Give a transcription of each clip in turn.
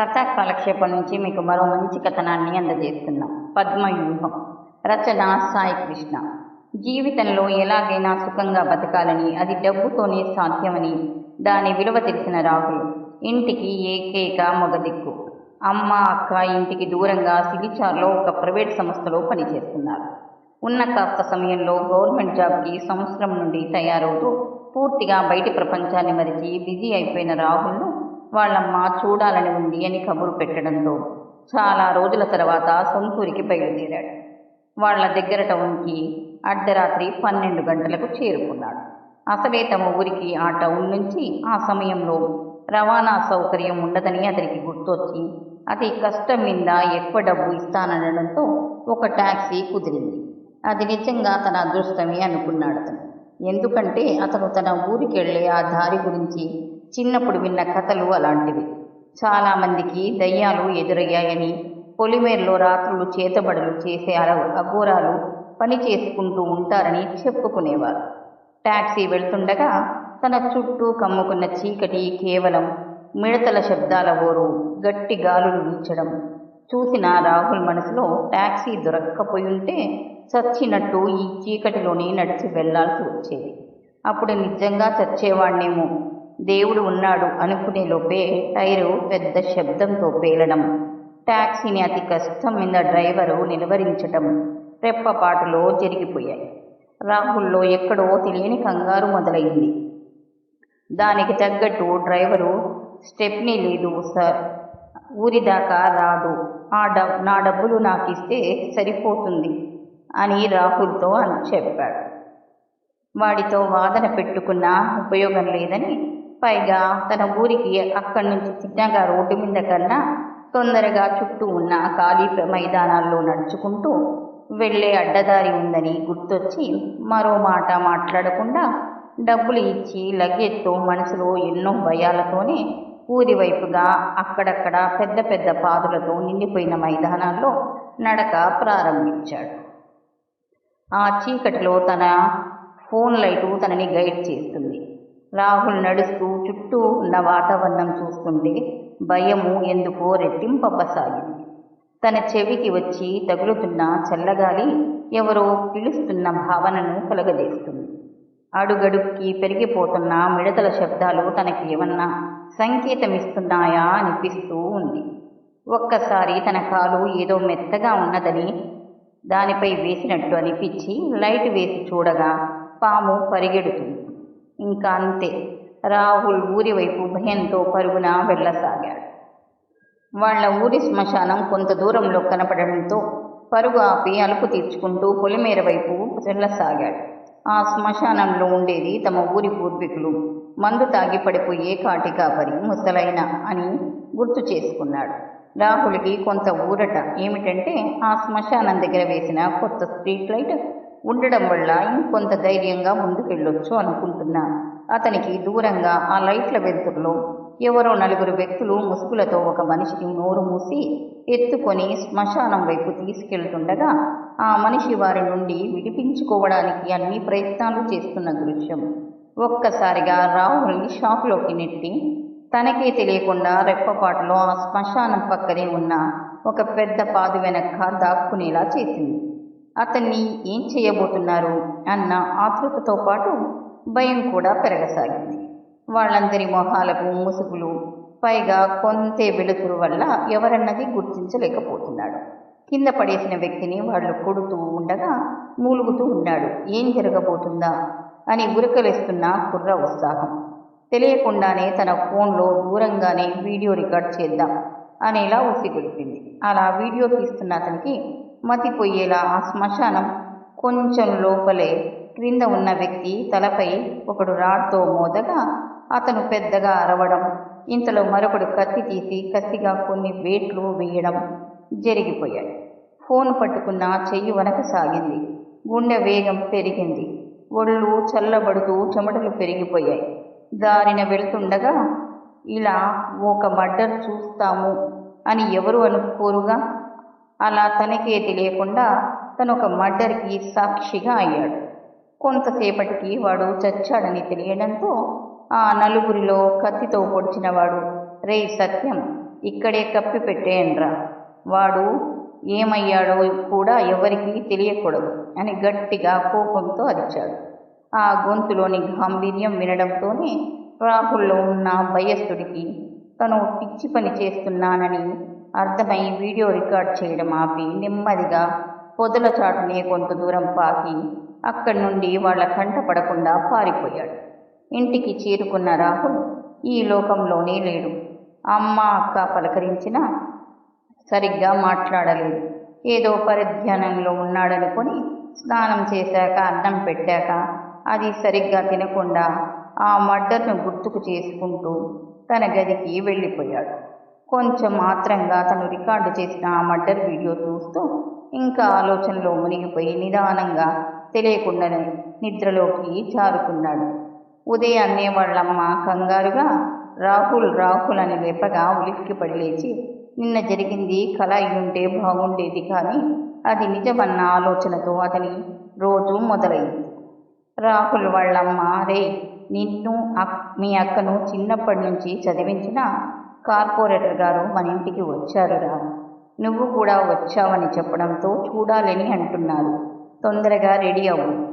కథా కాలక్షేపం నుంచి మీకు మరో మంచి కథనాన్ని అందజేస్తున్నాం. పద్మవ్యూహం. రచన సాయి కృష్ణ. జీవితంలో ఎలాగైనా సుఖంగా బతకాలని అది డబ్బుతోనే సాధ్యమని దాని విలువ తెలిసిన రాహుల్. ఇంటికి ఏకైక మొగదిక్కు అమ్మ అక్క ఇంటికి దూరంగా సిలిచార్లో ఒక ప్రైవేట్ సంస్థలో పనిచేస్తున్నారు. ఉన్న కాస్త సమయంలో గవర్నమెంట్ జాబ్కి సంవత్సరం నుండి తయారవుతూ పూర్తిగా బయటి ప్రపంచాన్ని మరిచి బిజీ అయిపోయిన రాహుల్ను వాళ్ళమ్మ చూడాలని ఉంది అని కబురు పెట్టడంతో చాలా రోజుల తర్వాత సొంతూరికి బయలుదేరాడు. వాళ్ళ దగ్గర టౌన్కి అర్ధరాత్రి పన్నెండు గంటలకు చేరుకున్నాడు. అసలే తమ ఊరికి ఆ టౌన్ నుంచి ఆ సమయంలో రవాణా సౌకర్యం ఉండదని అతనికి గుర్తొచ్చి అతి కష్టం మీద ఎక్కువ డబ్బు ఇస్తానడంతో ఒక టాక్సీ కుదిరింది. అది నిజంగా తన అదృష్టమే అనుకున్నాడు అతను. ఎందుకంటే అతను తన ఊరికి వెళ్ళే ఆ దారి గురించి చిన్నప్పుడు విన్న కథలు అలాంటివి. చాలామందికి దయ్యాలు ఎదురయ్యాయని పొలిమేరలో రాత్రులు చేతబడులు చేసే అఘోరాలు పని చేసుకుంటూ ఉంటారని చెప్పుకునేవారు. ట్యాక్సీ వెళ్తుండగా తన చుట్టూ కమ్ముకున్న చీకటి కేవలం మిడతల శబ్దాల ఓరు గట్టి గాలులు వీచడం. చూసిన రాహుల్ మనసులో టాక్సీ దొరక్కపోయుంటే చచ్చినట్టు ఈ చీకటిలోనే నడిచి వెళ్ళాల్సి వచ్చేది. అప్పుడు నిజంగా చచ్చేవాణ్ణేమో. దేవుడు ఉన్నాడు అనుకునే లోపే టైరు పెద్ద శబ్దంతో పేలడం. ట్యాక్సీని అతి కష్టం మీద డ్రైవరు నిలువరించటం రెప్పపాటులో జరిగిపోయాయి. రాహుల్లో ఎక్కడో తెలియని కంగారు మొదలైంది. దానికి తగ్గట్టు డ్రైవరు స్టెప్నీ లేదు సార్ ఊరి దాకా రాదు. ఆ డబ్ నా డబ్బులు నాకు ఇస్తే సరిపోతుంది అని రాహుల్తో అని చెప్పాడు. వాడితో వాదన పెట్టుకున్న ఉపయోగం లేదని పైగా తన ఊరికి అక్కడి నుంచి చిన్నగా రోడ్డు మీద కన్నా తొందరగా చుట్టూ ఉన్న ఖాళీ మైదానాల్లో నడుచుకుంటూ వెళ్ళే అడ్డదారి ఉందని గుర్తొచ్చి మరో మాట మాట్లాడకుండా డబ్బులు ఇచ్చి లగేజ్తో మనసులో ఎన్నో భయాలతోనే ఊరి వైపుగా అక్కడక్కడ పెద్ద పెద్ద పాదులతో నిండిపోయిన మైదానాల్లో నడక ప్రారంభించాడు. ఆ చీకటిలో తన ఫోన్ లైటు తనని గైడ్ చేస్తుంది. రాహుల్ నడుస్తూ చుట్టూ ఉన్న వాతావరణం చూస్తుంటే భయము ఎందుకో రెట్టింపసాగింది తన చెవికి వచ్చి తగులుతున్న చల్లగాలి ఎవరో పిలుస్తున్న భావనను కలగజేస్తుంది అడుగడుక్కి పెరిగిపోతున్న మిడతల శబ్దాలు తనకి ఏమన్నా సంకేతమిస్తున్నాయా అనిపిస్తూ ఉంది. ఒక్కసారి తన కాలు ఏదో మెత్తగా ఉన్నదని దానిపై వేసినట్టు అనిపించి లైట్ వేసి చూడగా పాము పరిగెడుతుంది. ఇంకా అంతే రాహుల్ ఊరి వైపు భయంతో పరుగున వెళ్ళసాగాడు. వాళ్ళ ఊరి శ్మశానం కొంత దూరంలో కనపడడంతో పరుగు ఆపి అలుపు తీర్చుకుంటూ పొలిమేర వైపు వెళ్ళసాగాడు. ఆ శ్మశానంలో ఉండేది తమ ఊరి పూర్వీకులు. మందు తాగి పడిపోయే కాటి కాపరి ముసలైన అని గుర్తు చేసుకున్నాడు. రాహుల్కి కొంత ఊరట ఏమిటంటే ఆ శ్మశానం దగ్గర వేసిన కొత్త స్ట్రీట్ లైట్ ఉండడం వల్ల ఇంకొంత ధైర్యంగా ముందుకెళ్ళొచ్చు అనుకుంటున్నా. అతనికి దూరంగా ఆ లైట్ల వెలుతురులో ఎవరో నలుగురు వ్యక్తులు ముసుగులతో ఒక మనిషిని నోరు మూసి ఎత్తుకొని శ్మశానం వైపు తీసుకెళ్తుండగా ఆ మనిషి వారి నుండి విడిపించుకోవడానికి అన్ని ప్రయత్నాలు చేస్తున్న దృశ్యం. ఒక్కసారిగా రాహుల్ని షాక్లోకి నెట్టి తనకే తెలియకుండా రెప్పపాటులో ఆ శ్మశానం పక్కనే ఉన్న ఒక పెద్ద పాదు వెనక దాక్కునేలా చేసింది. అతన్ని ఏం చేయబోతున్నారు అన్న ఆతృతతో పాటు భయం కూడా పెరగసాగింది. వాళ్ళందరి మొహాలకు ముసుగులు పైగా కొంతే వెలుతురు వల్ల ఎవరన్నది గుర్తించలేకపోతున్నాడు. కింద పడేసిన వ్యక్తిని వాళ్ళు కొడుతూ ఉండగా మూలుగుతూ ఉన్నాడు. ఏం జరగబోతుందా? అని ఉరకలేస్తున్న కుర్ర ఉత్సాహం. తెలియకుండానే తన ఫోన్లో దూరంగానే వీడియో రికార్డ్ చేద్దాం అనేలా ఉసిగొలిపింది అలా వీడియో తీస్తున్న అతనికి మతిపోయేలా ఆ శ్మశానం కొంచెం లోపలే క్రింద ఉన్న వ్యక్తి తలపై ఒకడు రాడ్తో మోదగా అతను పెద్దగా అరవడం ఇంతలో మరొకడు కత్తి తీసి కత్తిగా కొన్ని వేట్లు వేయడం జరిగిపోయాయి. ఫోన్ పట్టుకున్న చెయ్యి వనక సాగింది. గుండె వేగం పెరిగింది. ఒళ్ళు చల్లబడుతూ చెమటలు పెరిగిపోయాయి. దారిన వెళ్తుండగా ఇలా ఒక మర్డర్ చూస్తాము అని ఎవరు అనుకోరుగా? అలా తనకే తెలియకుండా తను ఒక మర్డర్కి సాక్షిగా అయ్యాడు. కొంతసేపటికి వాడు చచ్చాడని తెలియడంతో ఆ నలుగురిలో కత్తితో పొడిచినవాడు రే సత్యం ఇక్కడే కప్పి పెట్టేయండ్రా. వాడు ఏమయ్యాడో కూడా ఎవరికీ తెలియకూడదు అని గట్టిగా కోపంతో అరిచాడు. ఆ గొంతులోని గాంభీర్యం వినడంతోనే రాహుల్లో ఉన్న భయస్థుడికి తను పిచ్చి పని చేస్తున్నానని అర్థమై వీడియో రికార్డ్ చేయడం ఆపి నెమ్మదిగా పొదల చాటునే కొంత దూరం పాకి అక్కడి నుండి వాళ్ళ కంట పడకుండా పారిపోయాడు. ఇంటికి చేరుకున్న రాహుల్ ఈ లోకంలోనే లేడు. అమ్మ అక్క పలకరించినా సరిగ్గా మాట్లాడలేదు. ఏదో పరిధ్యానంలో ఉన్నాడనుకొని స్నానం చేశాక అన్నం పెట్టాక అది సరిగ్గా తినకుండా ఆ మడ్డర్ను గుర్తుకు చేసుకుంటూ తన గదికి వెళ్ళిపోయాడు. కొంచెం మాత్రంగా తను రికార్డు చేసిన ఆ మర్డర్ వీడియో చూస్తూ ఇంకా ఆలోచనలో మునిగిపోయి నిదానంగా తెలియకుండానే నిద్రలోకి జారుకున్నాడు. ఉదయాన్నే వాళ్ళమ్మ కంగారుగా రాహుల్ రాహుల్ అని లేపగా ఉలిక్కి పడిలేచి నిన్న జరిగింది కళ అయ్యుంటే బాగుండేది కానీ అది నిజమన్న ఆలోచనతో అతని రోజు మొదలైంది. రాహుల్ వాళ్ళమ్మ రే నిన్ను అక్- మీ అక్కను చిన్నప్పటి నుంచి చదివించిన కార్పొరేటర్ గారు మన ఇంటికి వచ్చారురా. నువ్వు కూడా వచ్చావని చెప్పడంతో చూడాలని అంటున్నారు. తొందరగా రెడీ అవ్వు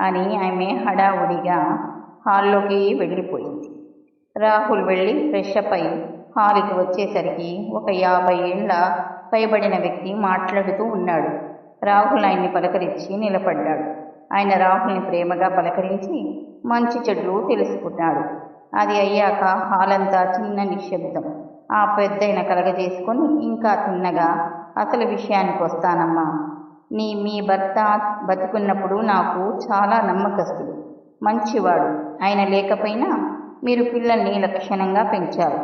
అని ఆమె హడావుడిగా హాల్లోకి వెళ్ళిపోయింది. రాహుల్ వెళ్ళి ఫ్రెష్ అప్ అయి హాల్కి వచ్చేసరికి ఒక యాభై ఏళ్ళ పైబడిన వ్యక్తి మాట్లాడుతూ ఉన్నాడు. రాహుల్ ఆయన్ని పలకరించి నిలబడ్డాడు. ఆయన రాహుల్ని ప్రేమగా పలకరించి మంచి చెడులు తెలుసుకున్నాడు. అది అయ్యాక హాలంతా చిన్న నిశ్శబ్దం. ఆ పెద్దయిన కలగజేసుకొని ఇంకా చిన్నగా అసలు విషయానికి వస్తానమ్మా. నీ మీ భర్త బతికున్నప్పుడు నాకు చాలా నమ్మకస్తుడు. మంచివాడు. ఆయన లేకపోయినా మీరు పిల్లల్ని లక్షణంగా పెంచారు.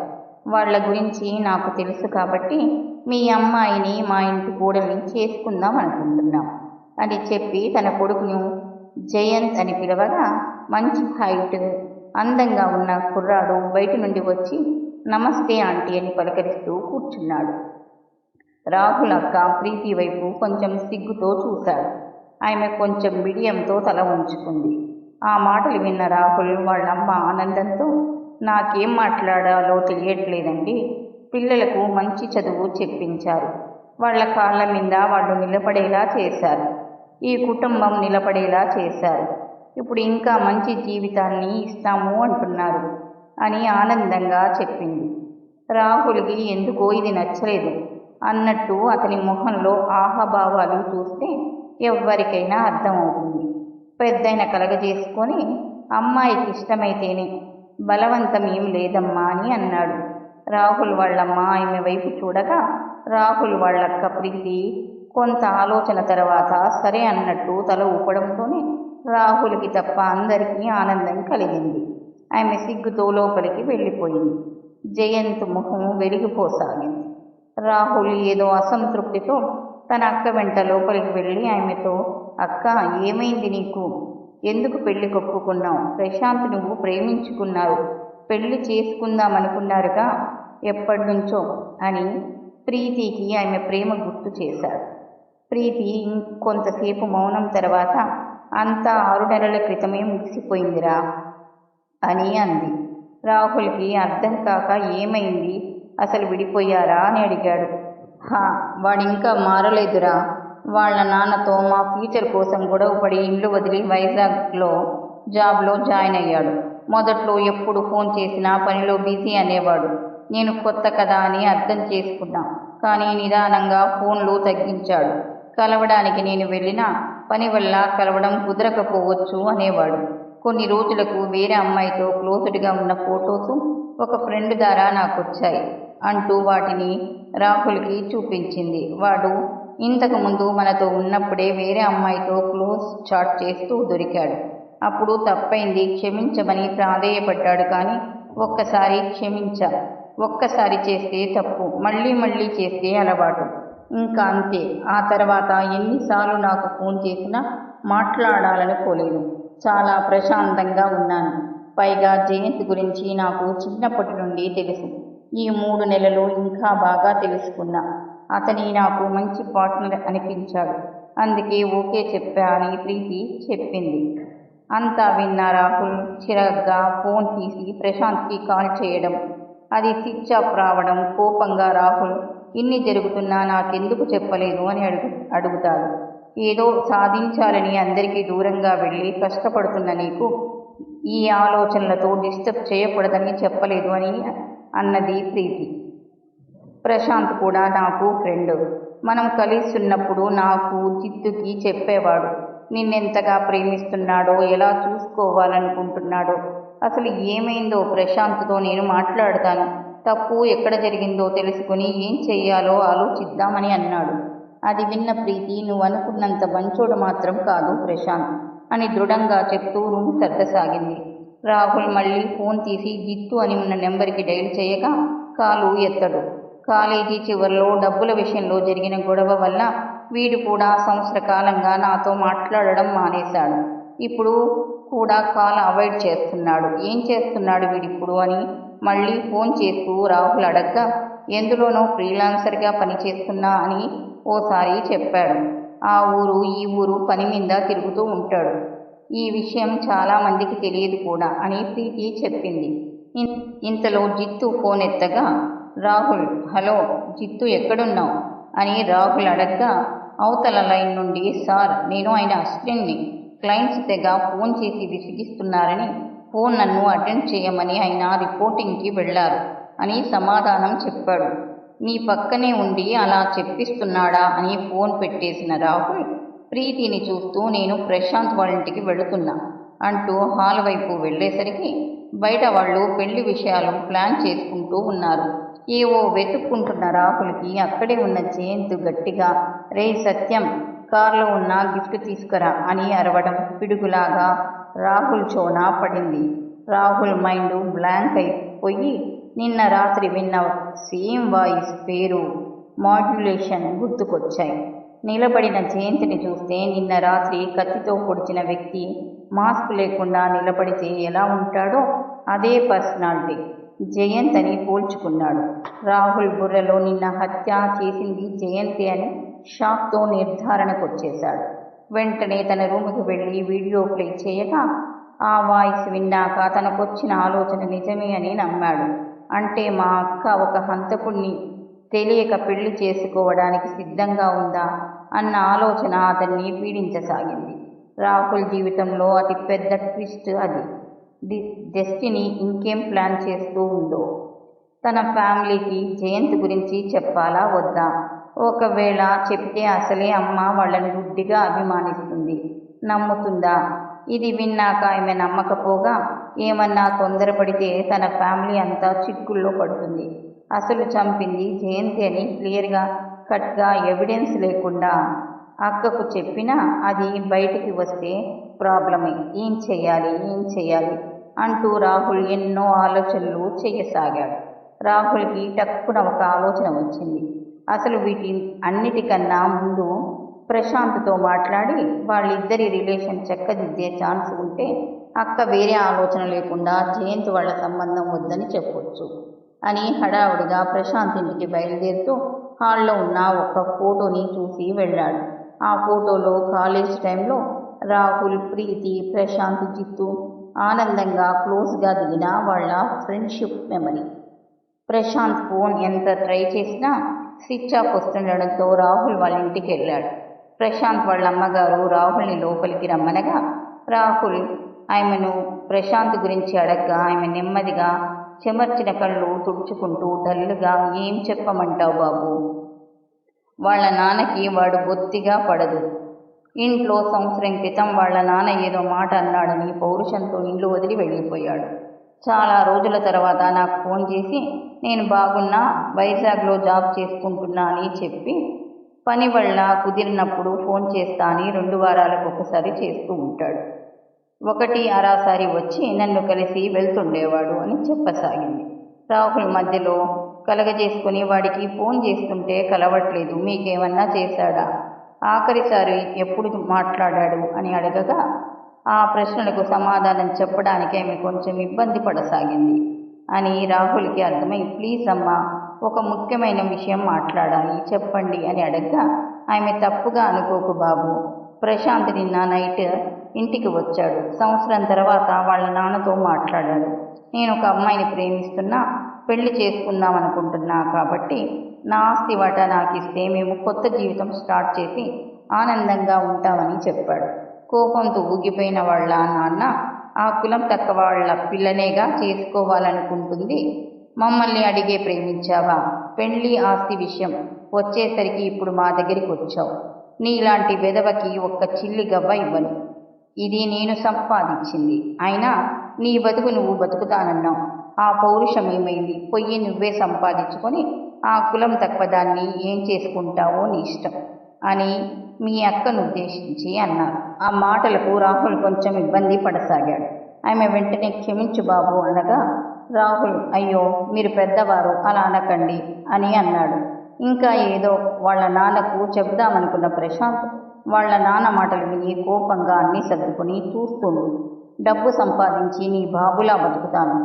వాళ్ళ గురించి నాకు తెలుసు కాబట్టి మీ అమ్మాయిని మా ఇంటి కూడల్ని చేసుకుందాం అనుకుంటున్నాం. అని చెప్పి తన కొడుకును జయంత్ అని పిలవగా మంచి హైట్ అందంగా ఉన్న కుర్రాడు బయట నుండి వచ్చి నమస్తే ఆంటీ అని పలకరిస్తూ కూర్చున్నాడు. రాహుల్ అక్క ప్రీతి వైపు కొంచెం సిగ్గుతో చూశాడు. ఆమె కొంచెం బిడియంతో తల ఉంచుకుంది ఆ మాటలు విన్న రాహుల్ వాళ్ళమ్మ ఆనందంతో నాకేం మాట్లాడాలో తెలియట్లేదండి. పిల్లలకు మంచి చదువు చెప్పించారు. వాళ్ళ కాళ్ళ మీద వాళ్ళు నిలబడేలా చేశారు. ఈ కుటుంబం నిలబడేలా చేశారు. ఇప్పుడు ఇంకా మంచి జీవితాన్ని ఇస్తాము అంటున్నారు అని ఆనందంగా చెప్పింది. రాహుల్కి ఎందుకో ఇది నచ్చలేదు. అన్నట్టు అతని మొహంలో ఆహాభావాలు చూస్తే ఎవ్వరికైనా అర్థమవుతుంది. పెద్దయిన కలగజేసుకొని అమ్మాయికి ఇష్టమైతేనే బలవంతం ఏం లేదమ్మా అని అన్నాడు. రాహుల్ వాళ్ళమ్మ ఆమె వైపు చూడగా రాహుల్ వాళ్ళక్క ప్రీతి కొంత ఆలోచన తర్వాత సరే అన్నట్టు తల ఊపడంతోనే రాహుల్కి తప్ప అందరికీ ఆనందం కలిగింది. ఆమె సిగ్గుతో లోపలికి వెళ్ళిపోయింది. జయంత్ ముఖం వెలిగిపోసాగింది. రాహుల్ ఏదో అసంతృప్తితో తన అక్క వెంట లోపలికి వెళ్ళి ఆమెతో అక్క ఏమైంది నీకు? ఎందుకు పెళ్ళి కొప్పుకున్నావు? ప్రశాంత్ నువ్వు ప్రేమించుకున్నారు పెళ్ళి చేసుకుందాం అనుకున్నారుగా ఎప్పటి నుంచో అని ప్రీతికి ఆమె ప్రేమ గుర్తు చేశాడు ప్రీతి ఇంకొంతసేపు మౌనం తర్వాత అంతా ఆరు నెలల క్రితమే ముగిసిపోయిందిరా అని అంది. రాహుల్కి అర్థం కాక ఏమైంది? అసలు విడిపోయారా అని అడిగాడు. హా వాడింకా మారలేదురా. వాళ్ళ నాన్నతో మా ఫ్యూచర్ కోసం గొడవపడి ఇల్లు వదిలి వైజాగ్లో జాబ్లో జాయిన్ అయ్యాడు. మొదట్లో ఎప్పుడు ఫోన్ చేసినా పనిలో బిజీ అనేవాడు. నేను కొత్త కదా అని అర్థం చేసుకున్నా. కానీ నిదానంగా ఫోన్లు తగ్గించాడు. కలవడానికి నేను వెళ్ళినా పని వల్ల కలవడం కుదరకపోవచ్చు అనేవాడు. కొన్ని రోజులకు వేరే అమ్మాయితో క్లోజ్డ్గా ఉన్న ఫొటోస్ ఒక ఫ్రెండ్ ద్వారా నాకు వచ్చాయి అంటూ వాటిని రాహుల్కి చూపించింది. వాడు ఇంతకుముందు మనతో ఉన్నప్పుడే వేరే అమ్మాయితో క్లోజ్ చాట్ చేస్తూ దొరికాడు. అప్పుడు తప్పైంది క్షమించమని ప్రాధేయపడ్డాడు కానీ ఒక్కసారి క్షమించ ఒక్కసారి చేస్తే తప్పు మళ్ళీ మళ్ళీ చేస్తే అలవాటు. ఇంకా అంతే. ఆ తర్వాత ఎన్నిసార్లు నాకు ఫోన్ చేసినా మాట్లాడాలనుకోలేదు చాలా ప్రశాంతంగా ఉన్నాను. పైగా జయంత్ గురించి నాకు చిన్నప్పటి నుండి తెలుసు. ఈ మూడు నెలలు ఇంకా బాగా తెలుసుకున్నా. అతని నాకు మంచి పార్ట్నర్ అనిపించాడు. అందుకే ఓకే చెప్పా అని ప్రీతి చెప్పింది. అంతా విన్న రాహుల్ చిరగ్గా ఫోన్ తీసి ప్రశాంత్కి కాల్ చేయడం. అది స్విచ్ ఆఫ్ రావడం కోపంగా రాహుల్ ఇన్ని జరుగుతున్నా నాకెందుకు చెప్పలేదు అని అడుగు అడుగుతాడు. ఏదో సాధించాలని అందరికీ దూరంగా వెళ్ళి కష్టపడుతున్న నీకు ఈ ఆలోచనలతో డిస్టర్బ్ చేయకూడదని చెప్పలేదు అని అన్నది ప్రీతి. ప్రశాంత్ కూడా నాకు ఫ్రెండ్. మనం కలిస్తున్నప్పుడు నాకు జిత్తుకి చెప్పేవాడు. నిన్నెంతగా ప్రేమిస్తున్నాడో ఎలా చూసుకోవాలనుకుంటున్నాడో. అసలు ఏమైందో ప్రశాంత్తో నేను మాట్లాడతాను. తప్పు ఎక్కడ జరిగిందో తెలుసుకుని ఏం చెయ్యాలో ఆలోచిద్దామని అన్నాడు. అది విన్న ప్రీతి నువ్వు అనుకున్నంత మంచోడు మాత్రం కాదు ప్రశాంత్ అని దృఢంగా చెప్తూ రూమ్ సర్దసాగింది. రాహుల్ మళ్ళీ ఫోన్ తీసి జిత్తు అని ఉన్న నెంబర్కి డైల్ చేయగా కాలు ఎత్తడు. కాలేజీ చివరిలో డబ్బుల విషయంలో జరిగిన గొడవ వల్ల వీడు కూడా సంవత్సర కాలంగా నాతో మాట్లాడడం మానేశాడు. ఇప్పుడు కూడా కాల్ అవాయిడ్ చేస్తున్నాడు. ఏం చేస్తున్నాడు వీడిప్పుడు అని మళ్ళీ ఫోన్ చేస్తూ రాహుల్ అడగ్గా ఎందులోనో ఫ్రీలాన్సర్గా పనిచేస్తున్నా అని ఓసారి చెప్పాడు. ఆ ఊరు ఈ ఊరు పని మీద తిరుగుతూ ఉంటాడు. ఈ విషయం చాలామందికి తెలియదు కూడా అని ప్రీతి చెప్పింది. ఇన్- ఇంతలో జిత్తు ఫోన్ ఎత్తగా రాహుల్ హలో జిత్తు ఎక్కడున్నావు? అని రాహుల్ అడగ్గా అవతల లైన్ నుండి సార్ నేను ఆయన అసిస్టెంట్ని క్లయింట్స్ తెగ ఫోన్ చేసి విసిగిస్తున్నారని ఫోన్ నన్ను అటెండ్ చేయమని ఆయన రిపోర్టింగ్కి వెళ్ళారు అని సమాధానం చెప్పాడు. నీ పక్కనే ఉండి అలా చెప్పిస్తున్నాడా అని ఫోన్ పెట్టేసిన రాహుల్ ప్రీతిని చూస్తూ నేను ప్రశాంత్ వాళ్ళ ఇంటికి వెళుతున్నా అంటూ హాల్ వైపు వెళ్ళేసరికి బయట వాళ్ళు పెళ్ళి విషయాలు ప్లాన్ చేసుకుంటూ ఉన్నారు. ఏవో వెతుక్కుంటున్న రాహుల్కి అక్కడే ఉన్న జయంత్ గట్టిగా రే సత్యం కారులో ఉన్న గిఫ్ట్ తీసుకురా అని అరవడం పిడుగులాగా రాహుల్ చోనా పడింది. రాహుల్ మైండ్ బ్లాంక్ అయిపోయి నిన్న రాత్రి విన్న సేమ్ వాయిస్ పేరు మాడ్యులేషన్ గుర్తుకొచ్చాయి. నిలబడిన జయంతిని చూస్తే నిన్న రాత్రి కత్తితో పొడిచిన వ్యక్తి మాస్క్ లేకుండా నిలబడితే ఎలా ఉంటాడో అదే పర్సనాలిటీ. జయంత్ అని పోల్చుకున్నాడు. రాహుల్ బుర్రలో నిన్న హత్య చేసింది జయంతి అని షాక్తో నిర్ధారణకొచ్చేశాడు. వెంటనే తన రూముకి వెళ్ళి వీడియో ప్లే చేయగా ఆ వాయిస్ విన్నాక తనకొచ్చిన ఆలోచన నిజమే అని నమ్మాడు. అంటే మా అక్క ఒక హంతకుణ్ణి తెలియక పెళ్ళి చేసుకోవడానికి సిద్ధంగా ఉందా అన్న ఆలోచన అతన్ని పీడించసాగింది. రాహుల్ జీవితంలో అతి పెద్ద ట్విస్ట్ అది. డి డెస్టినీ ఇంకేం ప్లాన్ చేస్తూ ఉందో. తన ఫ్యామిలీకి జయంత్ గురించి చెప్పాలా వద్దా? ఒకవేళ చెప్తే అసలే అమ్మ వాళ్ళని గుడ్డిగా అభిమానిస్తుంది. నమ్ముతుందా? ఇది విన్నాక ఆమె నమ్మకపోగా ఏమన్నా తొందరపడితే తన ఫ్యామిలీ అంతా చిక్కుల్లో పడుతుంది. అసలు చంపింది జయంతి అని క్లియర్గా కట్గా ఎవిడెన్స్ లేకుండా అక్కకు చెప్పినా అది బయటికి వస్తే ప్రాబ్లమే. ఏం చేయాలి? ఏం చేయాలి? అంటూ రాహుల్ ఎన్నో ఆలోచనలు చేయసాగాడు. రాహుల్కి టక్కున ఒక ఆలోచన వచ్చింది. అసలు వీటి అన్నిటికన్నా ముందు ప్రశాంత్తో మాట్లాడి వాళ్ళిద్దరి రిలేషన్ చెక్కదిద్దే ఛాన్స్ ఉంటే అక్క వేరే ఆలోచన లేకుండా జయంత్ వాళ్ళ సంబంధం వద్దని చెప్పొచ్చు అని హడావుడిగా ప్రశాంత్ ఇంటికి బయలుదేరుతూ హాల్లో ఉన్న ఒక ఫోటోని చూసి వెళ్ళాడు. ఆ ఫోటోలో కాలేజ్ టైంలో రాహుల్ ప్రీతి ప్రశాంత్ జిత్తు ఆనందంగా క్లోజ్గా దిగిన వాళ్ళ ఫ్రెండ్షిప్ మెమరీ. ప్రశాంత్ ఫోన్ ఎంత ట్రై చేసినా స్విచ్ ఆఫ్ వస్తుండడంతో రాహుల్ వాళ్ళ ఇంటికి వెళ్ళాడు. ప్రశాంత్ వాళ్ళ అమ్మగారు రాహుల్ని లోపలికి రమ్మనగా రాహుల్ ఆమెను ప్రశాంత్ గురించి అడగ్గా ఆమె నెమ్మదిగా చెమర్చిన కళ్ళు తుడుచుకుంటూ డల్లుగా ఏం చెప్పమంటావు బాబు? వాళ్ళ నాన్నకి వాడు బొత్తిగా పడదు. ఇంట్లో సంవత్సరం క్రితం వాళ్ళ నాన్న ఏదో మాట అన్నాడని పౌరుషంతో ఇల్లు వదిలి వెళ్ళిపోయాడు. చాలా రోజుల తర్వాత నాకు ఫోన్ చేసి నేను బాగున్నా వైజాగ్లో జాబ్ చేసుకుంటున్నా అని చెప్పి పని వల్ల కుదిరినప్పుడు ఫోన్ చేస్తా అని రెండు వారాలకు ఒకసారి చేస్తూ ఉంటాడు. ఒకటి అరాసారి వచ్చి నన్ను కలిసి వెళ్తుండేవాడు అని చెప్పసాగింది. రాహుల్ మధ్యలో కలగజేసుకుని వాడికి ఫోన్ చేస్తుంటే కలవట్లేదు మీకేమన్నా చేశాడా? ఆఖరిసారి ఎప్పుడు మాట్లాడాడు? అని అడగగా ఆ ప్రశ్నలకు సమాధానం చెప్పడానికి ఆమె కొంచెం ఇబ్బంది పడసాగింది. అని రాహుల్కి అర్థమై ప్లీజ్ అమ్మా ఒక ముఖ్యమైన విషయం మాట్లాడాలి చెప్పండి అని అడగ్గా ఆమె తప్పుగా అనుకోకు బాబు. ప్రశాంత్ నిన్న నైట్ ఇంటికి వచ్చాడు. సంవత్సరం తర్వాత వాళ్ళ నాన్నతో మాట్లాడాడు. నేను ఒక అమ్మాయిని ప్రేమిస్తున్నా పెళ్ళి చేసుకుందాం అనుకుంటున్నా కాబట్టి నా ఆస్తి వాటా నాకు ఇస్తే మేము కొత్త జీవితం స్టార్ట్ చేసి ఆనందంగా ఉంటామని చెప్పాడు. కోపంతో ఊగిపోయిన వాళ్ళ నాన్న ఆ కులం తక్కువ వాళ్ళ పిల్లనేగా చేసుకోవాలనుకుంటుంది. మమ్మల్ని అడిగే ప్రేమించావా? పెళ్ళి ఆస్తి విషయం వచ్చేసరికి ఇప్పుడు మా దగ్గరికి వచ్చావు. నీలాంటి వెధవకి ఒక్క చిల్లి గవ్వ ఇవ్వను. ఇది నేను సంపాదించింది. అయినా నీ బతుకు నువ్వు బతుకుతానన్నావు. ఆ పౌరుషం ఏమైంది? పొయ్యి నువ్వే సంపాదించుకొని ఆ కులం తక్కువ దాన్ని ఏం చేసుకుంటావో నీ ఇష్టం అని మీ అక్కను ఉద్దేశించి అన్నారు ఆ మాటలకు రాహుల్ కొంచెం ఇబ్బంది పడసాగాడు. ఆమె వెంటనే క్షమించు బాబు అనగా రాహుల్ అయ్యో మీరు పెద్దవారు అలా అనకండి అని అన్నాడు. ఇంకా ఏదో వాళ్ళ నాన్నకు చెబుదామనుకున్న ప్రశాంత్ వాళ్ళ నాన్న మాటలు విని కోపంగా అన్నీ సర్దుకుని చూస్తుండు డబ్బు సంపాదించి నీ బాబులా బతుకుతాను.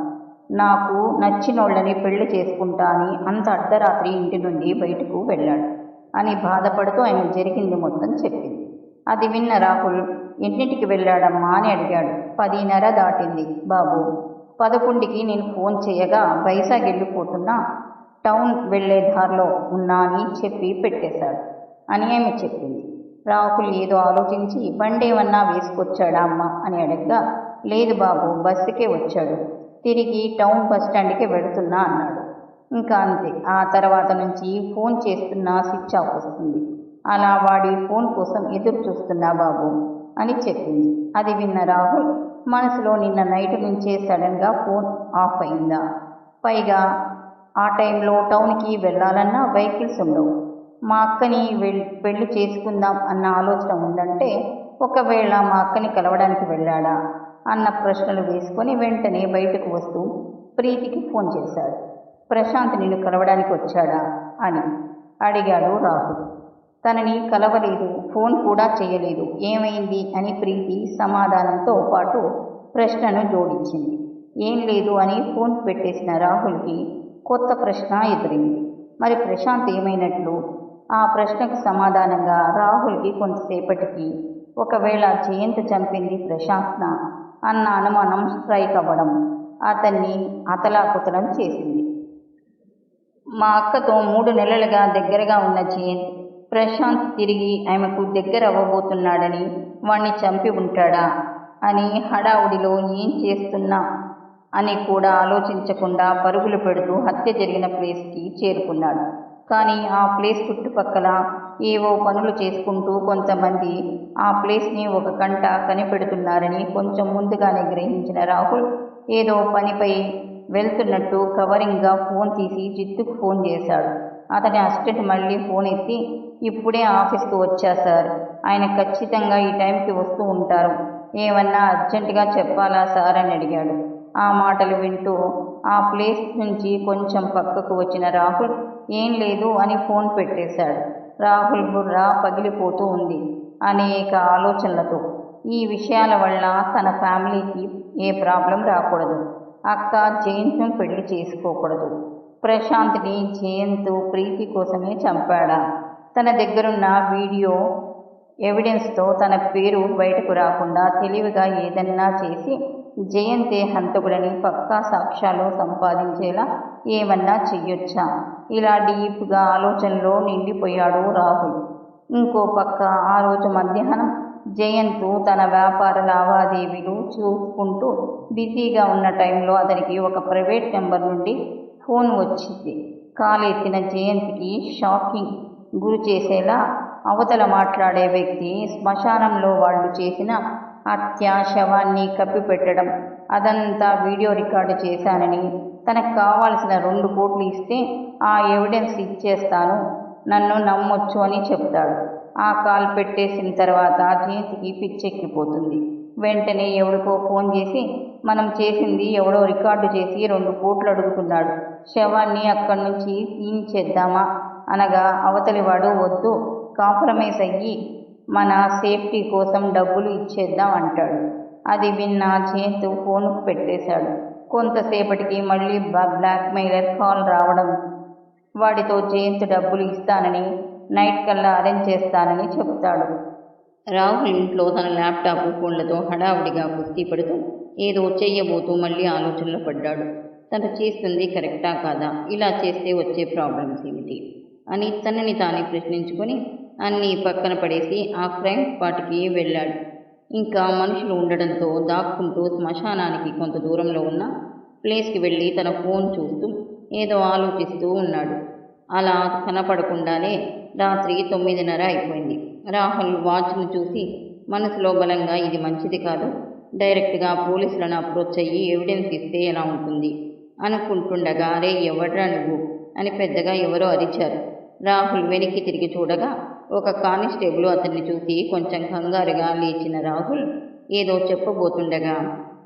నాకు నచ్చినోళ్ళని పెళ్ళి చేసుకుంటా అని అంత అర్ధరాత్రి ఇంటి నుండి బయటకు వెళ్ళాడు. అని బాధపడుతూ ఆయన జరిగింది మొత్తం చెప్పింది. అది విన్న రాహుల్ ఎన్నింటికి వెళ్ళాడమ్మా? అని అడిగాడు. పదిన్నర దాటింది బాబు. పదకొండుకి నేను ఫోన్ చేయగా వైజాగ్ వెళ్ళిపోతున్నా టౌన్ వెళ్ళే దారిలో ఉన్నా అని చెప్పి పెట్టేశాడు అని ఆమె చెప్పింది. రాహుల్ ఏదో ఆలోచించి బండేమన్నా వేసుకొచ్చాడా అమ్మ? అని అడగ్గా లేదు బాబు బస్సుకే వచ్చాడు. తిరిగి టౌన్ బస్ స్టాండ్కి వెళుతున్నా అన్నాడు. ఇంకా అంతే. ఆ తర్వాత నుంచి ఫోన్ చేస్తున్నా స్విచ్ ఆఫ్ వస్తుంది. అలా వాడి ఫోన్ కోసం ఎదురు చూస్తున్నా బాబు అని చెప్పింది. అది విన్న రాహుల్ మనసులో నిన్న నైట్ నుంచే సడన్గా ఫోన్ ఆఫ్ అయిందా? పైగా ఆ టైంలో టౌన్కి వెళ్ళాలన్నా వెహికల్స్ ఉండవు. మా అక్కని వెళ్ పెళ్ళి చేసుకుందాం అన్న ఆలోచన ఉందంటే ఒకవేళ మా అక్కని కలవడానికి వెళ్ళాడా? అన్న ప్రశ్నలు వేసుకొని వెంటనే బయటకు వస్తూ ప్రీతికి ఫోన్ చేశాడు. ప్రశాంత్ నిన్ను కలవడానికి వచ్చాడా? అని అడిగాడు రాహుల్ తనని కలవలేదు ఫోన్ కూడా చేయలేదు. ఏమైంది? అని ప్రీతి సమాధానంతో పాటు ప్రశ్నను జోడించింది. ఏం లేదు అని ఫోన్ పెట్టేసిన రాహుల్కి కొత్త ప్రశ్న ఎదురైంది. మరి ప్రశాంత్ ఏమైనట్లు? ఆ ప్రశ్నకు సమాధానంగా రాహుల్కి కొంతసేపటికి ఒకవేళ జయంత్ చంపింది ప్రశాంత్న అన్న అనుమానం స్ట్రైక్ అవ్వడం అతన్ని అతలాకుతలం చేసింది. మా అక్కతో మూడు నెలలుగా దగ్గరగా ఉన్న జయంత్ ప్రశాంత్ తిరిగి ఆమెకు దగ్గర అవ్వబోతున్నాడని వాణ్ణి చంపి ఉంటాడా అని హడావుడిలో ఏం చేస్తున్నా అని కూడా ఆలోచించకుండా పరుగులు పెడుతూ హత్య జరిగిన ప్లేస్కి చేరుకున్నాడు. కానీ ఆ ప్లేస్ చుట్టుపక్కల ఏవో పనులు చేసుకుంటూ కొంతమంది ఆ ప్లేస్ని ఒక కంట కనిపెడుతున్నారని కొంచెం ముందుగానే గ్రహించిన రాహుల్ ఏదో పనిపై వెళ్తున్నట్టు కవరింగ్గా ఫోన్ తీసి జిత్తుకు ఫోన్ చేశాడు. అతని అసిస్టెంట్ మళ్ళీ ఫోన్ ఎత్తి ఇప్పుడే ఆఫీస్కి వచ్చా సార్. ఆయన ఖచ్చితంగా ఈ టైంకి వస్తూ ఉంటారు. ఏమన్నా అర్జెంటుగా చెప్పాలా సార్? అని అడిగాడు. ఆ మాటలు వింటూ ఆ ప్లేస్ నుంచి కొంచెం పక్కకు వచ్చిన రాహుల్ ఏం లేదు అని ఫోన్ పెట్టేశాడు. రాహుల్ బుర్ర పగిలిపోతూ ఉంది. అనేక ఆలోచనలతో. ఈ విషయాల వల్ల తన ఫ్యామిలీకి ఏ ప్రాబ్లం రాకూడదు. అక్క జయంత్ను పెళ్ళి చేసుకోకూడదు. ప్రశాంత్ని జయంత్ ప్రీతి కోసమే చంపాడా. తన దగ్గరున్న వీడియో ఎవిడెన్స్తో తన పేరు బయటకు రాకుండా తెలివిగా ఏదన్నా చేసి జయంతే హంతకుడని పక్కా సాక్ష్యాలు సంపాదించేలా ఏమన్నా చెయ్యొచ్చా? ఇలా డీప్గా ఆలోచనలో నిండిపోయాడు రాహుల్. ఇంకో పక్క ఆ రోజు మధ్యాహ్నం జయంత్ తన వ్యాపార లావాదేవీలు చూసుకుంటూ బిజీగా ఉన్న టైంలో అతనికి ఒక ప్రైవేట్ నెంబర్ నుండి ఫోన్ వచ్చింది. కాలెత్తిన జయంత్కి షాకింగ్ గురి చేసేలా అవతల మాట్లాడే వ్యక్తి శ్మశానంలో వాళ్ళు చేసిన హత్య శవాన్ని కప్పిపెట్టడం అదంతా వీడియో రికార్డు చేశానని తనకు కావాల్సిన రెండు కోట్లు ఇస్తే ఆ ఎవిడెన్స్ ఇచ్చేస్తాను నన్ను నమ్మొచ్చు అని చెప్తాడు. ఆ కాల్ పెట్టేసిన తర్వాత చేతికి పిచ్చెక్కిపోతుంది. వెంటనే ఎవరికో ఫోన్ చేసి మనం చేసింది ఎవడో రికార్డు చేసి రెండు కోట్లు అడుగుతున్నాడు. శవాన్ని అక్కడి నుంచి తీయించేద్దామా అనగా అవతలివాడు వద్దు కాంప్రమైజ్ అయ్యి మన సేఫ్టీ కోసం డబ్బులు ఇచ్చేద్దాం అంటాడు. అది విన్న చేతు ఫోన్ పెట్టేశాడు. కొంతసేపటికి మళ్ళీ బ్లాక్ మెయిలర్ కాల్ రావడం వాడితో జయంత్ డబ్బులు ఇస్తానని నైట్ కల్లా అరేంజ్ చేస్తానని చెప్తాడు. రాహుల్ ఇంట్లో తన ల్యాప్టాప్ ఫోన్లతో హడావుడిగా కుస్తీ పడుతూ ఏదో చెయ్యబోతూ మళ్ళీ ఆలోచనలో పడ్డాడు. తను చేస్తుంది కరెక్టా కాదా? ఇలా చేస్తే వచ్చే ప్రాబ్లమ్స్ ఏమిటి? అని తనని తానే ప్రశ్నించుకొని అన్నీ పక్కన పడేసి ఆ క్రైమ్ స్పాట్కి వెళ్ళాడు. ఇంకా మనుషులు ఉండడంతో దాక్కుంటూ శ్మశానానికి కొంత దూరంలో ఉన్న ప్లేస్కి వెళ్ళి తన ఫోన్ చూస్తూ ఏదో ఆలోచిస్తూ ఉన్నాడు. అలా కనపడకుండానే రాత్రి తొమ్మిదిన్నర అయిపోయింది. రాహుల్ వాచ్ను చూసి మనసులో బలంగా ఇది మంచిది కాదు. డైరెక్ట్గా పోలీసులను అప్రోచ్ అయ్యి ఎవిడెన్స్ ఇస్తే ఎలా ఉంటుంది అనుకుంటుండగా అరే ఎవడ్రా నువ్వు అని పెద్దగా ఎవరో అరిచారు. రాహుల్ వెనక్కి తిరిగి చూడగా ఒక కానిస్టేబుల్ అతన్ని చూసి కొంచెం కంగారుగా లేచిన రాహుల్ ఏదో చెప్పబోతుండగా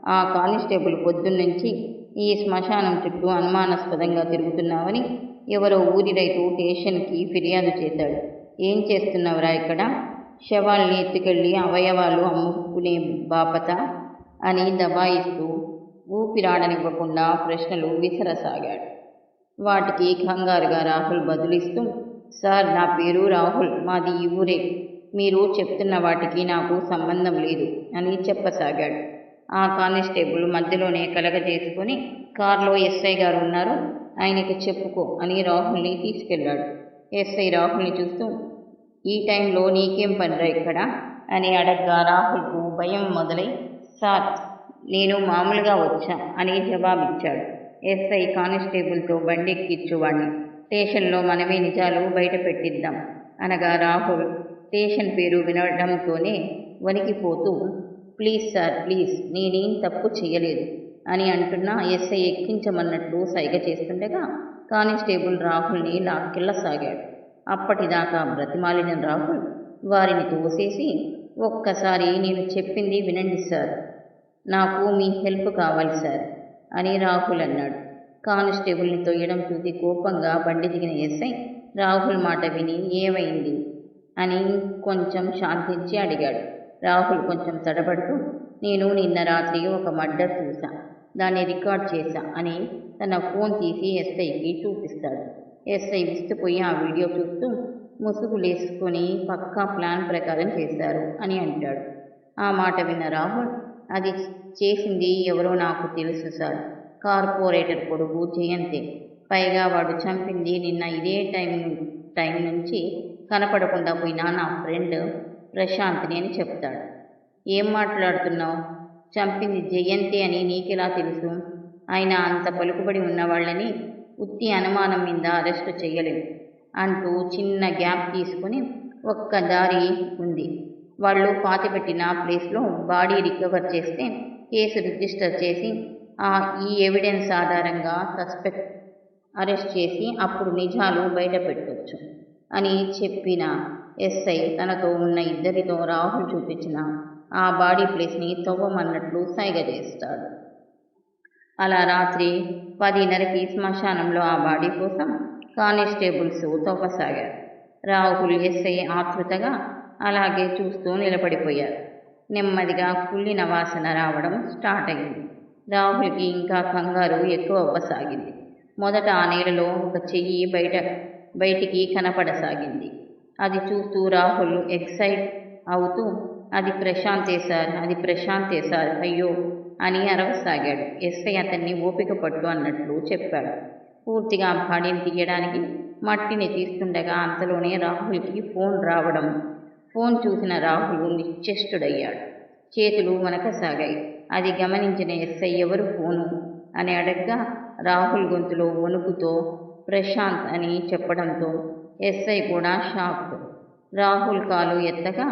ఆ కానిస్టేబుల్ పొద్దున్నుంచి ఈ శ్మశానం చుట్టూ అనుమానాస్పదంగా తిరుగుతున్నావని ఎవరో ఊరి రైతు స్టేషన్కి ఫిర్యాదు చేశాడు. ఏం చేస్తున్నావురా ఇక్కడ? శవాల్ని ఎత్తుకెళ్ళి అవయవాలు అమ్ముకునే బాపత అని దబాయిస్తూ ఊపిరాడనివ్వకుండా ప్రశ్నలు విసరసాగాడు. వాటికి కంగారుగా రాహుల్ బదులిస్తూ సార్ నా పేరు రాహుల్ మాది ఈ ఊరే. మీరు చెప్తున్న వాటికి నాకు సంబంధం లేదు అని చెప్పసాగాడు. ఆ కానిస్టేబుల్ మధ్యలోనే కలగజేసుకొని కారులో ఎస్ఐ గారు ఉన్నారు. ఆయనకి చెప్పుకో అని రాహుల్ని తీసుకెళ్ళాడు. ఎస్ఐ రాహుల్ని చూస్తూ ఈ టైంలో నీకేం పనిరా ఇక్కడ? అని అడగ్గా రాహుల్కు భయం మొదలై సార్ నేను మామూలుగా వచ్చా అని జవాబిచ్చాడు. ఎస్ఐ కానిస్టేబుల్తో బండి ఎక్కిచ్చువాడిని స్టేషన్లో మనమే నిజాలు బయట పెట్టిద్దాం అనగా రాహుల్ స్టేషన్ పేరు వినడంతోనే వణికిపోతూ ప్లీజ్ సార్ ప్లీజ్ నేనేం తప్పు చేయలేదు. అని అంటున్నా. ఎస్ఐ ఎక్కించమన్నట్లు సైగ చేస్తుండగా కానిస్టేబుల్ రాహుల్ని లాక్కెళ్ళసాగాడు అప్పటిదాకా బ్రతిమాలిన రాహుల్ వారిని తోసేసి ఒక్కసారి నేను చెప్పింది వినండి సార్. నాకు మీ హెల్ప్ కావాలి సార్ అని రాహుల్ అన్నాడు. కానిస్టేబుల్ని తొయ్యడం చూసి కోపంగా బండి దిగిన ఎస్ఐ రాహుల్ మాట విని ఏమైంది? అని కొంచెం శాంతించి అడిగాడు. రాహుల్ కొంచెం తడబడుతూ నేను నిన్న రాత్రి ఒక మర్డర్ చూశాను దాన్ని రికార్డ్ చేశా అని తన ఫోన్ తీసి ఎస్ఐకి చూపిస్తాడు. ఎస్ఐ విస్తుపోయి ఆ వీడియో చూస్తూ ముసుగులేసుకొని పక్కా ప్లాన్ ప్రకారం చేశారు అని అంటాడు. ఆ మాట విన్న రాహుల్ అది చేసింది ఎవరో నాకు తెలుసు సార్. కార్పొరేటర్ కొడుకు జయంతే. పైగా వాడు చంపింది నిన్న ఇదే టైం టైం నుంచి కనపడకుండా పోయిన నా ఫ్రెండ్ ప్రశాంత్ని అని చెప్తాడు. ఏం మాట్లాడుతున్నావు? చంపింది జయంతి అని నీకెలా తెలుసు? ఆయన అంత పలుకుబడి ఉన్నవాళ్ళని ఉత్తి అనుమానం మీద అరెస్టు చేయలేదు. అంటూ చిన్న గ్యాప్ తీసుకొని ఒక్క దారి ఉంది. వాళ్ళు పాతిపెట్టిన ప్లేస్లో బాడీ రికవర్ చేస్తే కేసు రిజిస్టర్ చేసి ఆ ఈ ఎవిడెన్స్ ఆధారంగా సస్పెక్ట్ అరెస్ట్ చేసి అప్పుడు నిజాలు బయటపెట్టవచ్చు అని చెప్పిన ఎస్ఐ తనతో ఉన్న ఇద్దరితో రాహుల్ చూపించిన ఆ బాడీ ప్లేస్ని తవ్వమన్నట్లు సైగ చేస్తాడు. అలా రాత్రి పదిన్నరకి శ్మశానంలో ఆ బాడీ కోసం కానిస్టేబుల్స్ తవ్వసాగారు. రాహుల్ ఎస్ఐ ఆతృతగా అలాగే చూస్తూ నిలబడిపోయారు. నెమ్మదిగా కుళ్ళిన వాసన రావడం స్టార్ట్ అయింది రాహుల్కి ఇంకా కంగారు ఎక్కువ అవ్వసాగింది. మొదట ఆ నీళ్ళలో ఒక చెయ్యి బయట బయటికి కనపడసాగింది. అది చూస్తూ రాహుల్ ఎక్సైట్ అవుతూ అది ప్రశాంతే సార్ అది ప్రశాంతే సార్ అయ్యో అని అరవసాగాడు. ఎస్ఐ అతన్ని ఓపిక పట్టు అన్నట్లు చెప్పాడు. పూర్తిగా బాడీని తీయడానికి మట్టిని తీస్తుండగా అంతలోనే రాహుల్కి ఫోన్ రావడం. ఫోన్ చూసిన రాహుల్ నిశ్చేష్టుడయ్యాడు. చేతులు వనకసాగాయి అది గమనించిన ఎస్ఐ ఎవరు ఫోను? అని అడగ్గా రాహుల్ గొంతులో వణుకుతో ప్రశాంత్ అని చెప్పడంతో ఎస్ఐ కూడా షాక్ రాహుల్ కాలు ఎత్తగా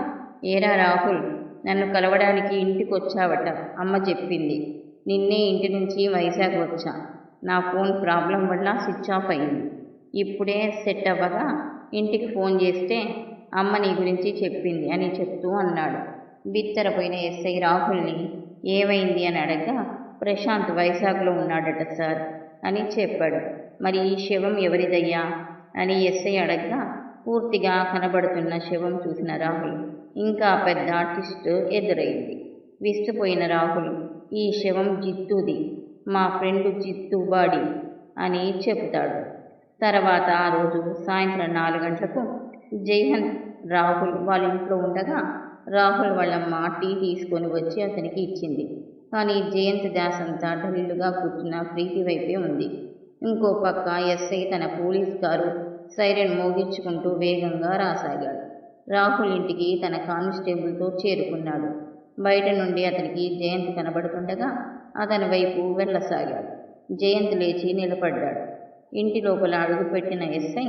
ఏరా రాహుల్ నన్ను కలవడానికి ఇంటికి వచ్చావట అమ్మ చెప్పింది. నిన్నే ఇంటి నుంచి వైజాగ్ వచ్చా. నా ఫోన్ ప్రాబ్లం వల్ల స్విచ్ ఆఫ్ అయింది. ఇప్పుడే సెట్ అవ్వగా ఇంటికి ఫోన్ చేస్తే అమ్మ నీ గురించి చెప్పింది అని చెప్తూ అన్నాడు. బిత్తరపోయిన ఎస్ఐ రాహుల్ని ఏమైంది అని అడగ్గా ప్రశాంత్ వైజాగ్లో ఉన్నాడట సార్ అని చెప్పాడు. మరి ఈ శవం ఎవరిదయ్యా? అని ఎస్ఐ అడగ్గా పూర్తిగా కనబడుతున్న శవం చూసిన రాహుల్. ఇంకా పెద్ద ట్విస్ట్ ఎదురైంది. విస్తుపోయిన రాహుల్ ఈ శవం జిత్తుది మా ఫ్రెండ్ జిత్తు బాడీ అని చెబుతాడు. తర్వాత ఆ రోజు సాయంత్రం నాలుగు గంటలకు జైహన్ రాహుల్ వాళ్ళ ఇంట్లో ఉండగా రాహుల్ వాళ్ళమ్మ టీ తీసుకొని వచ్చి అతనికి ఇచ్చింది. కానీ జయంత్ దాస్ అంతా ఢిల్లుగా కూర్చున్న ప్రీతి వైపే ఉంది. ఇంకో పక్క ఎస్ఐ తన పోలీస్ కారు సైరన్ మోగించుకుంటూ వేగంగా రాసాగాడు. రాహుల్ ఇంటికి తన కానిస్టేబుల్తో చేరుకున్నాడు. బయట నుండి అతనికి జయంత్ కనబడుతుండగా అతని వైపు వెళ్ళసాగాడు. జయంత్ లేచి నిలబడ్డాడు. ఇంటి లోపల అడుగుపెట్టిన ఎస్ఐ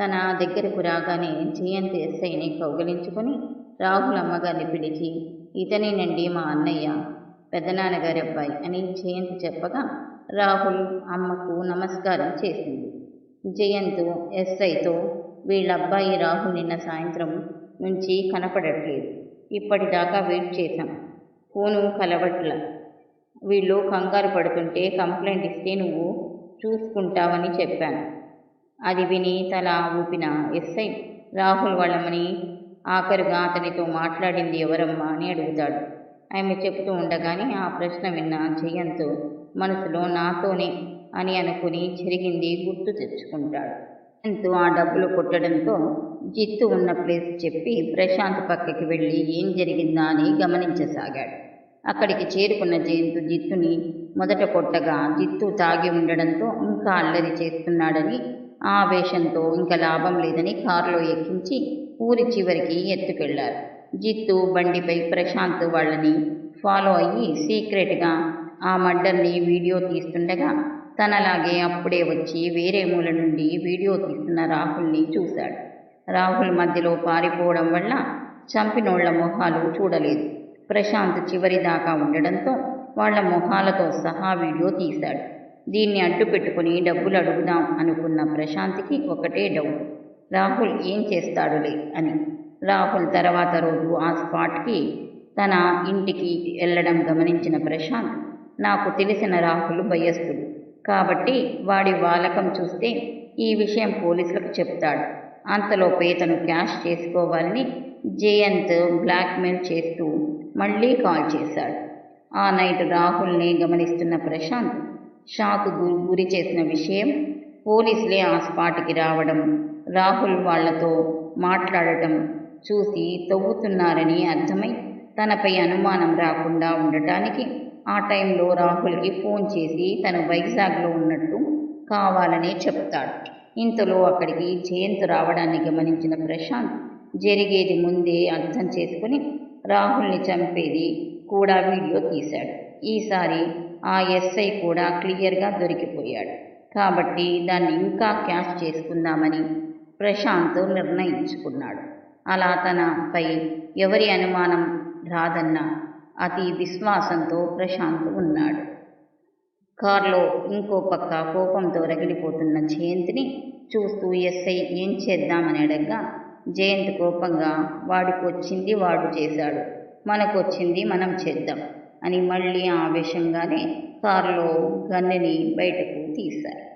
తన దగ్గరకు రాగానే జయంత్ ఎస్ఐని కౌగలించుకొని రాహుల్ అమ్మగారిని పిలిచి ఇతనేనండి మా అన్నయ్య పెద్దనాన్నగారి అబ్బాయి అని జయంత్ చెప్పగా రాహుల్ అమ్మకు నమస్కారం చేసింది. జయంత్ ఎస్ఐతో వీళ్ళ అబ్బాయి రాహుల్ నిన్న సాయంత్రం నుంచి కనపడట్లేదు. ఇప్పటిదాకా వెయిట్ చేశాం. ఫోను కలవట్ల. వీళ్ళు కంగారు పడుతుంటే కంప్లైంట్ ఇస్తే నువ్వు చూసుకుంటావని చెప్పాను. అది విని తల ఊపిన ఎస్ఐ రాహుల్ వాళ్ళమని ఆఖరుగా అతనితో మాట్లాడింది ఎవరమ్మా అని అడుగుతాడు. ఆమె చెప్తూ ఉండగానే ఆ ప్రశ్న విన్న జయంత్ మనసులో నాతోనే అని అనుకుని జరిగింది గుర్తు తెచ్చుకుంటాడు. జయంత్ ఆ డబ్బులు కొట్టడంతో జిత్తు ఉన్న ప్లేస్ చెప్పి ప్రశాంత్ పక్కకి వెళ్ళి ఏం జరిగిందా అని గమనించసాగాడు. అక్కడికి చేరుకున్న జయంతు జిత్తుని మొదట కొట్టగా జిత్తు తాగి ఉండడంతో ఇంకా అల్లరి చేస్తున్నాడని ఆవేశంతో ఇంకా లాభం లేదని కారులో ఎక్కించి ఊరి చివరికి ఎత్తుకెళ్ళారు. జిత్తు బండిపై ప్రశాంత్ వాళ్ళని ఫాలో అయ్యి సీక్రెట్గా ఆ మర్డర్ని వీడియో తీస్తుండగా తనలాగే అప్పుడే వచ్చి వేరే మూల నుండి వీడియో తీస్తున్న రాహుల్ని చూశాడు. రాహుల్ మధ్యలో పారిపోవడం వల్ల చంపినోళ్ళ మొహాలు చూడలేదు. ప్రశాంత్ చివరి దాకా ఉండడంతో వాళ్ళ మొహాలతో సహా వీడియో తీశాడు. దీన్ని అడ్డు పెట్టుకుని డబ్బులు అడుగుదాం అనుకున్న ప్రశాంత్కి ఒకటే డౌట్. రాహుల్ ఏం చేస్తాడులే అని. రాహుల్ తర్వాత రోజు ఆ స్పాట్కి తన ఇంటికి వెళ్ళడం గమనించిన ప్రశాంత్ నాకు తెలిసిన రాహుల్ భయస్థుడు. కాబట్టి వాడి వాలకం చూస్తే ఈ విషయం పోలీసులకు చెప్తాడు. అంతలోపే తను క్యాష్ చేసుకోవాలని జయంత్ బ్లాక్మెయిల్ చేస్తూ మళ్ళీ కాల్ చేశాడు. ఆ నైట్ రాహుల్ని గమనిస్తున్న ప్రశాంత్ షాక్ గురి చేసిన విషయం పోలీసులే ఆ స్పాట్కి రావడం రాహుల్ వాళ్ళతో మాట్లాడటం చూసి తవ్వుతున్నారని అర్థమై తనపై అనుమానం రాకుండా ఉండటానికి ఆ టైంలో రాహుల్కి ఫోన్ చేసి తను వైజాగ్లో ఉన్నట్టు కావాలని చెప్తాడు. ఇంతలో అక్కడికి జయంత్ రావడాన్ని గమనించిన ప్రశాంత్ జరిగేది ముందే అర్థం చేసుకుని రాహుల్ని చంపేది కూడా వీడియో తీశాడు. ఈసారి ఆ ఎస్ఐ కూడా క్లియర్గా దొరికిపోయాడు. కాబట్టి దాన్ని ఇంకా క్యాష్ చేసుకుందామని ప్రశాంత్ నిర్ణయించుకున్నాడు. అలా తనపై ఎవరి అనుమానం రాదన్న అతి విశ్వాసంతో ప్రశాంత్ ఉన్నాడు. కారులో ఇంకో పక్క కోపంతో రగిలిపోతున్న జయంత్ని చూస్తూ ఎస్ఐ ఏం చేద్దామని అడగ్గా జయంత్ కోపంగా వాడికి వచ్చింది వాడు చేశాడు. మనకొచ్చింది మనం చేద్దాం అని మళ్ళీ ఆవేశంగానే కారులో గన్నెని బయటకు తీశారు.